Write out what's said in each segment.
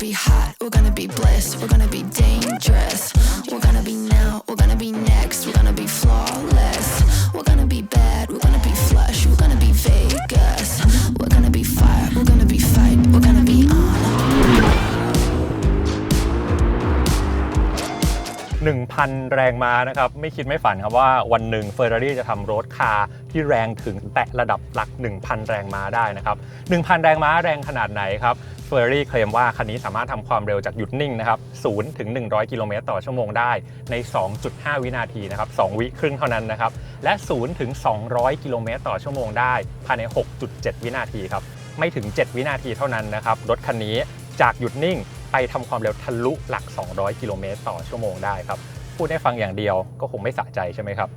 be hot, we're gonna be blessed, we're gonna be dangerous. We're gonna be now, we're gonna be next, we're gonna be flawless. 1,000 แรงม้านะครับ ไม่คิดไม่ฝันครับว่าวันหนึ่ง Ferrari จะทำรถคาร์ที่แรงถึงแตะระดับหลัก 1,000 แรงม้าได้นะครับ 1,000 แรงม้าแรงขนาดไหนครับ Ferrari เคลมว่าคันนี้สามารถทำความเร็วจากหยุดนิ่งนะครับ0ถึง 100 กิโลเมตรต่อชั่วโมงได้ใน 2.5 วินาทีนะครับ 2 วิครึ่งเท่านั้นนะครับ และ0ถึง 200 กิโลเมตรต่อชั่วโมงได้ภายใน 6.7 วินาทีครับ ไม่ถึง 7 วินาทีเท่านั้นนะครับ รถคันนี้จากหยุดนิ่ง ไปทำความเร็วทะลุหลัก 200 กิโลเมตรต่อชั่วโมงได้ครับ พูดให้ฟังอย่างเดียวก็คงไม่สะใจใช่ไหมครับ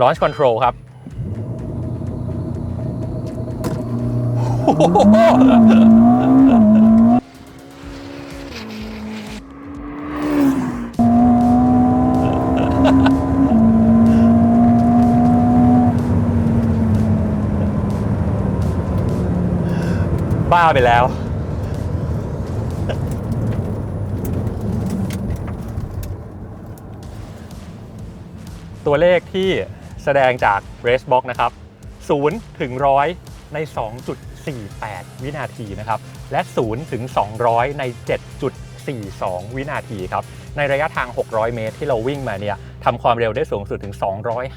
Launch Control ครับบ้าไปแล้ว ตัวเลขที่แสดงจาก Race Box นะครับ0ถึง100 ใน 2.48 วินาทีนะครับ และ0ถึง200 ใน 7.42 วินาทีครับ ในระยะทาง 600 เมตรที่เราวิ่งมาเนี่ยทำความเร็วได้สูงสุดถึง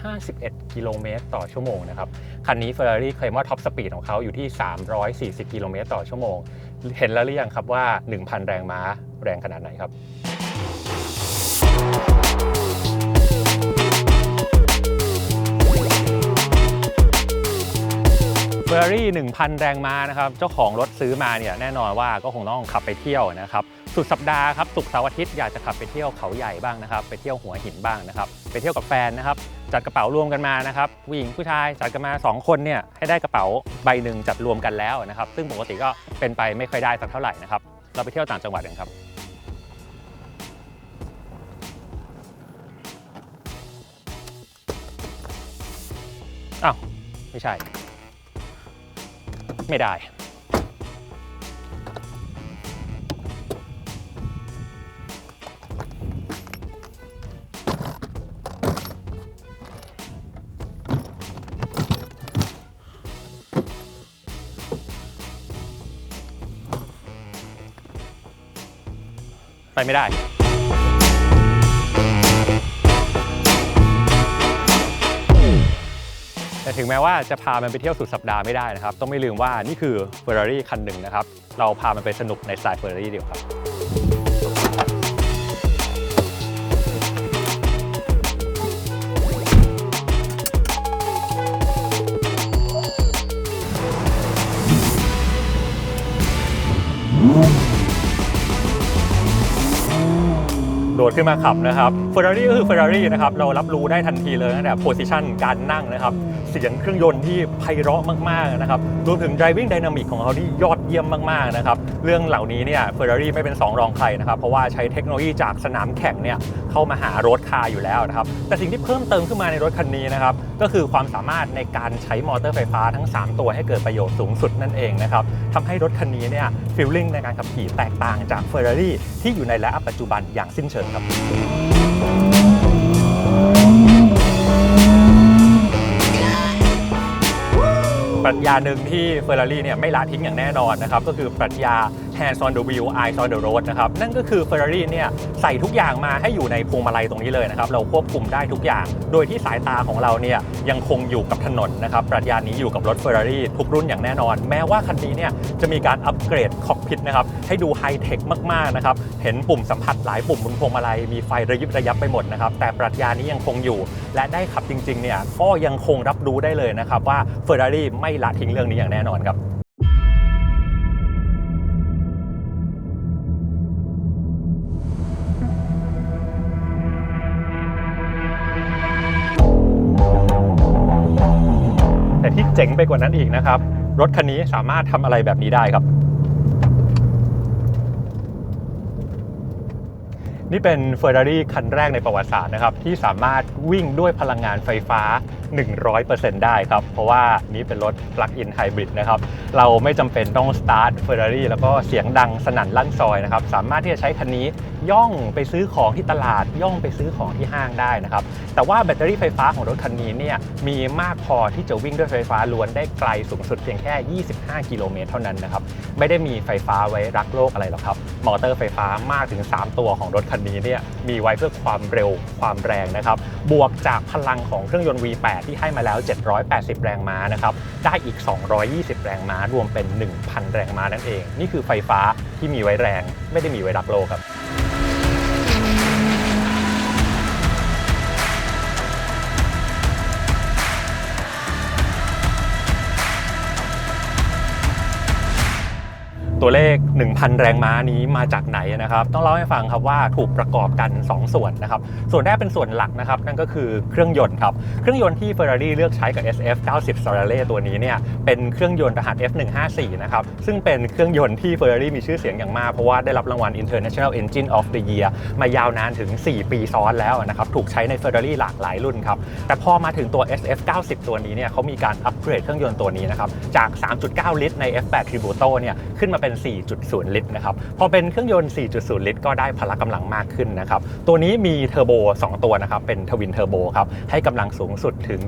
251 กิโลเมตรต่อชั่วโมงนะครับ คันนี้ Ferrari เคลมว่าท็อปสปีดของเขาอยู่ที่ 340 กิโลเมตรต่อชั่วโมง เห็นแล้วหรือยังครับว่า 1,000 แรงม้าแรงขนาดไหนครับ เฟอร์รี่1,000 แรงม้านะครับ เจ้าของรถซื้อมาเนี่ยแน่นอนว่าก็คงต้องขับไปเที่ยวนะครับ สุดสัปดาห์ครับศุกร์เสาร์อาทิตย์อยากจะขับไปเที่ยวเขาใหญ่บ้างนะครับ ไปเที่ยวหัวหินบ้างนะครับ ไปเที่ยวกับแฟนนะครับ จัดกระเป๋ารวมกันมานะครับผู้หญิงผู้ชายจัดกันมา 2 คนเนี่ยให้ได้กระเป๋าใบหนึ่งจัดรวมกันแล้วนะครับ ซึ่งปกติก็เป็นไปไม่ค่อยได้สักเท่าไหร่นะครับ เราไปเที่ยวต่างจังหวัดกันครับอ้าวไม่ใช่ ไม่ได้ ไปไม่ได้ แต่ถึงแม้ว่าจะพามันไปเที่ยวสุดสัปดาห์ไม่ได้นะครับ ต้องไม่ลืมว่านี่คือ Ferrari คันหนึ่งนะครับ เราพามันไปสนุกในสไตล์ Ferrari เดียวครับ โดดขึ้นมาขับนะครับ Ferrari ก็คือ Ferrari นะครับ เรารับรู้ได้ทันทีเลยตั้งแต่โพสิชันการนั่งนะครับ เสียงเครื่องยนต์ที่ไพเราะมาก ๆ นะครับ รวมถึง driving dynamic ของเขาที่ยอด เยี่ยมมากๆนะครับเรื่องเหล่านี้เนี่ย Ferrari ไม่เป็น 2 รองใครนะครับเพราะว่าใช้เทคโนโลยีจากสนามแข่งเนี่ยเข้ามาหารถคาอยู่แล้วนะครับแต่สิ่งที่เพิ่มเติมขึ้นมาในรถคันนี้นะครับก็คือความสามารถในการใช้มอเตอร์ไฟฟ้าทั้ง 3 ตัวให้เกิดประโยชน์สูงสุดนั่นเองนะครับทำให้รถคันนี้เนี่ยฟีลลิ่งในการขับขี่แตกต่างจาก Ferrari ที่อยู่ในไลน์อัพปัจจุบันอย่างสิ้นเชิงครับ ปรัชญาหนึ่งที่เฟอร์รารี่เนี่ยไม่ละทิ้งอย่างแน่นอนนะครับก็คือปรัชญา hands on the wheel eyes on the road นะครับนั่นก็คือ Ferrari เนี่ยใส่ทุกอย่างมาให้อยู่ในพวงมาลัยตรงนี้เลยนะครับเราควบคุมได้ทุกอย่าง โดยที่สายตาของเราเนี่ยยังคงอยู่กับถนนนะครับปรัชญานี้อยู่กับรถ Ferrari ทุกรุ่นอย่างแน่นอน แม้ว่าคันนี้เนี่ยจะมีการอัปเกรดคอกพิทนะครับให้ดูไฮเทคมากๆนะครับเห็นปุ่มสัมผัสหลายปุ่มบนพวงมาลัยมีไฟระยิบระยับไปหมดนะครับแต่ปรัชญานี้ยังคงอยู่ และได้ขับจริงๆเนี่ยก็ยังคงรับรู้ได้เลยนะครับว่า Ferrari ไม่ละทิ้งเรื่องนี้อย่างแน่นอนครับ จ๋งไปกว่านั้นอีกนะครับ รถคันนี้สามารถทำอะไรแบบนี้ได้ครับ นี่เป็น Ferrari คันแรกในประวัติศาสตร์นะครับ ที่สามารถวิ่งด้วยพลังงานไฟฟ้า 100%ได้ครับ เพราะว่านี้เป็นรถ Plug-in Hybrid นะครับ เราไม่จำเป็นต้อง start Ferrari แล้วก็เสียงดังสนั่นลั่นซอยนะครับ สามารถที่จะใช้คันนี้ย่องไปซื้อของที่ตลาดย่องไปซื้อของที่ห้างได้นะครับ แต่ว่าแบตเตอรี่ไฟฟ้าของรถคันนี้เนี่ยมีมากพอที่จะวิ่งด้วยไฟฟ้าล้วนได้ไกลสูงสุดเพียงแค่ 25 กิโลเมตรเท่านั้นนะครับไม่ได้มีไฟฟ้าไว้รักโลกอะไรหรอกครับมอเตอร์ไฟฟ้ามากถึง 3 ตัวของรถคันนี้เนี่ยมีไว้เพื่อความเร็วความแรงนะครับ บวกจากพลังของเครื่องยนต์ V8 ที่ให้มาแล้ว 780 แรงม้านะครับ ได้อีก 220 แรงม้ารวมเป็น 1,000 แรงม้านั่นเอง นี่คือไฟฟ้าที่มีไว้แรงไม่ได้มีไว้รักโลกครับ ตัวเลข 1,000 แรงม้านี้มาจากไหนนะครับ ต้องเล่าให้ฟังครับว่าถูกประกอบกัน 2 ส่วนนะครับ ส่วนแรกเป็นส่วนหลักนะครับ นั่นก็คือเครื่องยนต์ครับ เครื่องยนต์ที่ Ferrari เลือกใช้กับ SF 90 Solaré ตัวนี้เนี่ยเป็นเครื่องยนต์รหัส F154 นะครับ ซึ่งเป็นเครื่องยนต์ที่ Ferrari มีชื่อเสียงอย่างมากเพราะว่าได้รับรางวัล International Engine of the Year มายาวนานถึง 4 ปีซ้อนแล้วนะครับ ถูกใช้ใน Ferrari หลากหลายรุ่นครับ แต่พอมาถึงตัว SF 90 ตัวนี้เนี่ยเขามีการอัปเกรดเครื่องยนต์ตัวนี้นะครับ จาก 3.9 ลิตรใน F8 Tributo เนี่ยขึ้นมาเป็น 4.0 ลิตรนะครับ พอเป็นเครื่องยนต์ 4.0 ลิตร ก็ได้พละกำลังมากขึ้นนะครับ ตัวนี้มีเทอร์โบ 2 ตัวนะครับ เป็นทวินเทอร์โบครับ ให้กำลังสูงสุดถึง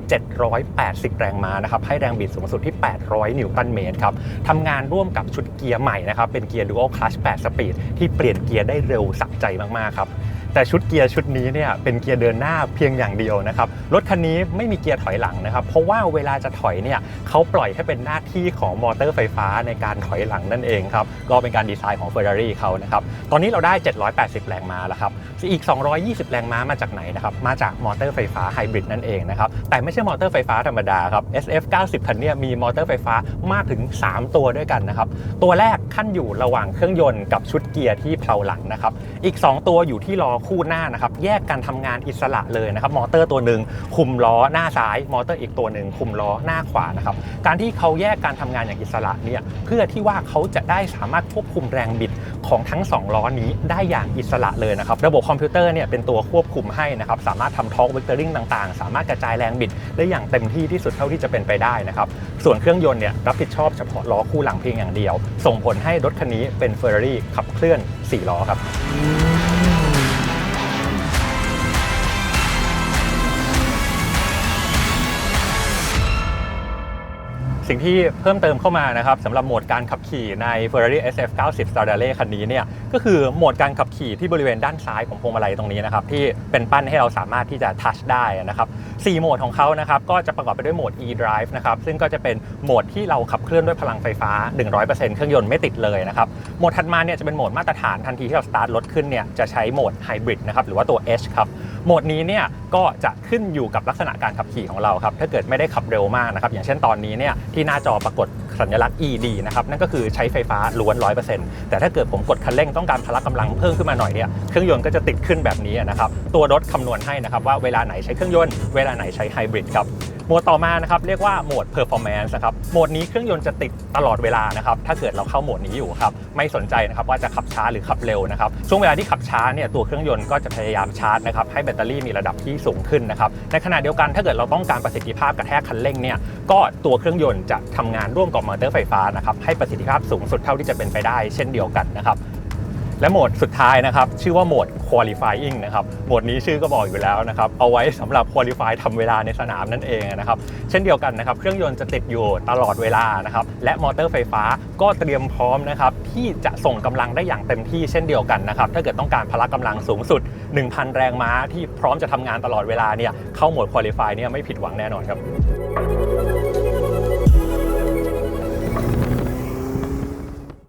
780 แรงม้านะครับ ให้แรงบิดสูงสุดที่ 800 นิวตันเมตรครับทำงานร่วมกับชุดเกียร์ใหม่นะครับ เป็นเกียร์ Dual Clutch 8สปีดที่เปลี่ยนเกียร์ได้เร็วสับใจมากๆครับ แต่ชุดเกียร์ชุดนี้เนี่ยเป็นเกียร์เดินหน้าเพียงอย่างเดียวนะครับรถคันนี้ไม่มีเกียร์ถอยหลังนะครับ เพราะว่าเวลาจะถอยเนี่ยเขาปล่อยให้เป็นหน้าที่ของมอเตอร์ไฟฟ้าในการถอยหลังนั่นเองครับก็เป็นการดีไซน์ของ Ferrari เขานะครับตอนนี้เราได้ 780 แรงม้าแล้วครับอีก 220 แรงม้ามาจากไหนนะครับมาจากมอเตอร์ไฟฟ้าไฮบริดนั่นเองนะครับแต่ไม่ใช่มอเตอร์ไฟฟ้าธรรมดาครับ SF 90คันนี้มีมอเตอร์ไฟฟ้ามากถึง 3 ตัวด้วยกันนะครับตัวแรกขั้นอยู่ระหว่างเครื่องยนต์กับชุดเกียร์ที่เพลาหลังนะครับอีก 2 ตัวอยู่ที่ล้อคู่หน้านะครับแยกกันทำงานอิสระเลยนะครับมอเตอร์ตัวหนึ่งคุมล้อหน้าซ้าย มอเตอร์อีกตัวหนึ่งคุมล้อหน้าขวานะครับการที่เขาแยกการทำงานอย่างอิสระเนี่ยเพื่อที่ว่าเขาจะได้สามารถควบคุมแรงบิดของทั้ง 2 ล้อนี้ได้อย่างอิสระเลยนะครับระบบคอมพิวเตอร์เนี่ยเป็นตัวควบคุมให้นะครับสามารถทำทอร์กเวกเตอริงต่างๆ สามารถกระจายแรงบิดได้อย่างเต็มที่ที่สุดเท่าที่จะเป็นไปได้นะครับส่วนเครื่องยนต์เนี่ยรับผิดชอบเฉพาะล้อคู่หลังเพียงอย่างเดียว ส่งผลให้รถคันนี้เป็น Ferrari ขับเคลื่อน 4 ล้อครับ สิ่งที่เพิ่มเติมเข้ามานะครับสำหรับโหมดการขับขี่ใน Ferrari SF 90 Stradale คันนี้เนี่ยก็คือโหมดการขับขี่ที่บริเวณด้านซ้ายของพวงมาลัยตรงนี้นะครับที่เป็นปั้นให้เราสามารถที่จะทัชได้นะครับ4โหมดของเขานะครับก็จะประกอบไปด้วยโหมด e-drive นะครับซึ่งก็จะเป็นโหมดที่เราขับเคลื่อนด้วยพลังไฟฟ้า 100%เครื่องยนต์ไม่ติดเลยนะครับโหมดถัดมาเนี่ยจะเป็นโหมดมาตรฐานทันทีที่เราสตาร์ทรถขึ้นเนี่ยจะใช้โหมด Hybrid นะครับหรือว่าตัว H ครับโหมดนี้เนี่ยก็จะขึ้นอยู่กับลักษณะการขับขี่ของเราครับถ้าเกิดไม่ได้ขับเร็วมากนะครับอย่างเช่นตอนนี้เนี่ยที่หน้าจอปรากฏสัญลักษณ์ ED นะครับนั่นก็คือใช้ไฟฟ้าล้วน 100%แต่ถ้าเกิดผมกดคันเร่งต้องการพละกำลังเพิ่มขึ้นมาหน่อยเนี่ยเครื่องยนต์ก็จะติดขึ้นแบบนี้นะครับตัวรถคำนวณให้นะครับว่าเวลาไหนใช้เครื่องยนต์เวลาไหนใช้ไฮบริดครับ หมดต่อมานะครับเรียกว่าโหมด performance นะครับโหมดนี้เครื่องยนต์จะติดตลอดเวลานะครับถ้าเกิดเราเข้าโหมดนี้อยู่ครับไม่สนใจนะครับว่าจะขับช้าหรือขับเร็วนะครับช่วงเวลาที่ขับช้าเนี่ยตัวเครื่องยนต์ก็จะพยายามชาร์จนะครับให้แบตเตอรี่มีระดับที่สูงขึ้นนะครับในขณะเดียวกันถ้าเกิดเราต้องการประสิทธิภาพกระแทกคันเร่งเนี่ยก็ตัวเครื่องยนต์จะทำงานร่วมกับมอเตอร์ไฟฟ้านะครับให้ประสิทธิภาพสูงสุดเท่าที่จะเป็นไปได้ เช่นเดียวกันนะครับ และโหมดสุดท้ายนะครับ ชื่อว่าโหมด qualifying นะครับโหมดนี้ชื่อก็บอกอยู่แล้วนะครับ เอาไว้สำหรับ qualify ทำเวลาในสนามนั่นเองนะครับ เช่นเดียวกันนะครับ เครื่องยนต์จะติดอยู่ตลอดเวลานะครับ และมอเตอร์ไฟฟ้าก็เตรียมพร้อมนะครับ ที่จะส่งกำลังได้อย่างเต็มที่เช่นเดียวกันนะครับ ถ้าเกิดต้องการพละกำลังสูงสุด 1,000 แรงม้าที่พร้อมจะทำงานตลอดเวลาเนี่ยเข้าโหมด qualify เนี่ยไม่ผิดหวังแน่นอนครับ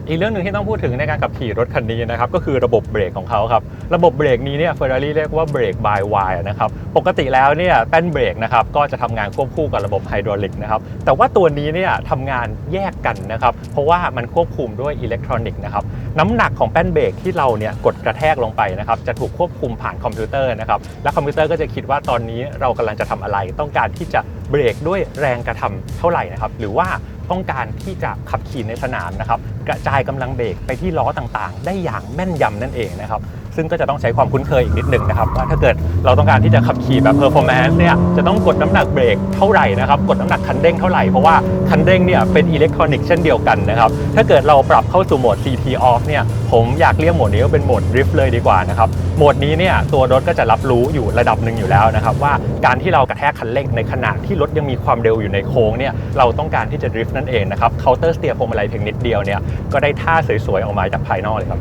อีกเรื่องหนึ่งที่ต้องพูดถึงในการขับขี่รถคันนี้นะครับก็คือระบบเบรกของเขาครับระบบเบรกนี้เนี่ยเฟอร์รารี่เรียกว่าเบรกบายวายนะครับปกติแล้วเนี่ยแป้นเบรกนะครับก็จะทำงานควบคู่กับระบบไฮดรอลิกนะครับแต่ว่าตัวนี้เนี่ยทำงานแยกกันนะครับเพราะว่ามันควบคุมด้วยอิเล็กทรอนิกส์นะครับน้ำหนักของแป้นเบรกที่เราเนี่ยกดกระแทกลงไปนะครับจะถูกควบคุมผ่านคอมพิวเตอร์นะครับและคอมพิวเตอร์ก็จะคิดว่าตอนนี้เรากำลังจะทำอะไร ต้องการที่จะเบรกด้วยแรงกระทำเท่าไหร่นะครับหรือว่า ต้องการที่จะขับขี่ในสนามนะครับกระจายกำลังเบรกไปที่ล้อต่างๆ ได้อย่างแม่นยำนั่นเองนะครับ ซึ่งก็จะต้องใช้ความคุ้นเคยอีกนิดหนึ่งนะครับว่าถ้าเกิดเราต้องการที่จะขับขี่แบบ performance เนี่ยจะต้องกดน้ำหนักเบรกเท่าไหร่นะครับกดน้ำหนักคันเร่งเท่าไหร่เพราะว่าคันเร่งเนี่ยเป็นอิเล็กทรอนิกส์เช่นเดียวกันนะครับถ้าเกิดเราปรับเข้าสู่โหมด CT off เนี่ยผมอยากเรียกโหมดนี้ว่าเป็นโหมด drift เลยดีกว่านะครับโหมดนี้เนี่ยตัวรถก็จะรับรู้อยู่ระดับหนึ่งอยู่แล้วนะครับว่าการที่เรากระแทกคันเร่งในขณะที่รถยังมีความเร็วอยู่ในโค้งเนี่ยเราต้องการที่จะ drift นั่นเองนะครับเคาน์เตอร์สเตียร์พวงมาลัยเพียงนิดเดียวเนี่ยก็ได้ท่าสวยๆออกมาจากภายนอกเลยครับ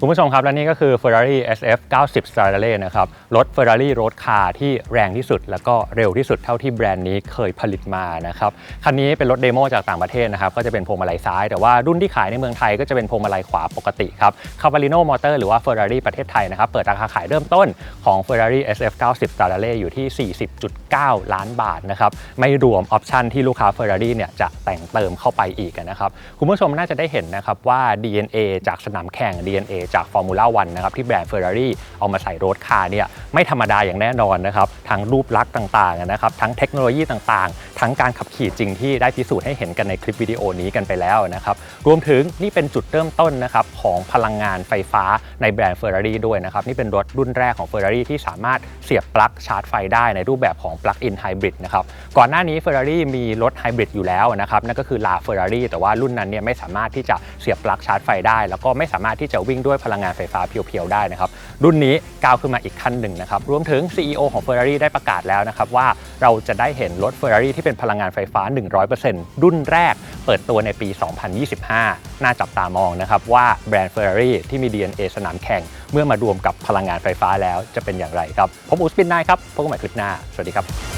คุณผู้ชมครับ และนี่ก็คือ Ferrari SF 90 Stradale นะครับ รถ Ferrari Road Car ที่แรงที่สุด แล้วก็เร็วที่สุดเท่าที่แบรนด์นี้เคยผลิตมานะครับ คันนี้เป็นรถเดโมจากต่างประเทศนะครับ ก็จะเป็นพวงมาลัยซ้าย แต่ว่ารุ่นที่ขายในเมืองไทยก็จะเป็นพวงมาลัยขวาปกติครับ Cavallino Motor หรือว่า Ferrari ประเทศไทยนะครับ เปิดราคาขายเริ่มต้นของ Ferrari SF 90 Stradale อยู่ที่ 40.9 ล้านบาทนะครับ ไม่รวมออปชันที่ลูกค้า Ferrari เนี่ยจะแต่งเติมเข้าไปอีกนะครับ คุณผู้ชมน่าจะได้เห็นนะครับว่า DNA จากสนามแข่ง DNA จากฟอร์มูล่าวันนะครับที่แบรนด์ Ferrari เอามาใส่รถคาร์เนี่ยไม่ธรรมดาอย่างแน่นอนนะครับทั้งรูปลักษณ์ต่างๆนะครับทั้งเทคโนโลยีต่างๆ ทั้งการขับขี่จริงที่ได้พิสูจน์ให้เห็นกันในคลิปวิดีโอนี้กันไปแล้วนะครับรวมถึงนี่เป็นจุดเริ่มต้นนะครับของพลังงานไฟฟ้าในแบรนด์ Ferrari ด้วยนะครับนี่เป็นรถรุ่นแรกของ Ferrari ที่สามารถเสียบปลั๊กชาร์จไฟได้ในรูปแบบของ Plug-in Hybrid นะครับก่อนหน้านี้ Ferrari มีรถไฮบริดอยู่แล้วนะครับนั่นก็คือ La Ferrari แต่ว่ารุ่นนั้นเนี่ยไม่สามารถที่จะเสียบปลั๊กชาร์จไฟได้ แล้วก็ไม่สามารถที่จะวิ่งด้วยพลังงานไฟฟ้าเพียวๆได้นะครับรุ่นนี้ก้าวขึ้นมาอีกขั้นหนึ่งนะครับรวมถึง CEO ของ Ferrari ได้ประกาศแล้วนะครับว่าเราจะได้เห็นรถ Ferrari ที่เป็นพลังงานไฟฟ้า 100%รุ่นแรกเปิดตัวในปี 2025 น่าจับตามองนะครับว่าแบรนด์ Ferrari ที่มี DNA สนามแข่ง เมื่อมารวมกับพลังงานไฟฟ้าแล้วจะเป็นอย่างไรครับ ผมอุสปินนายครับ พบกันใหม่คลิปหน้า สวัสดีครับ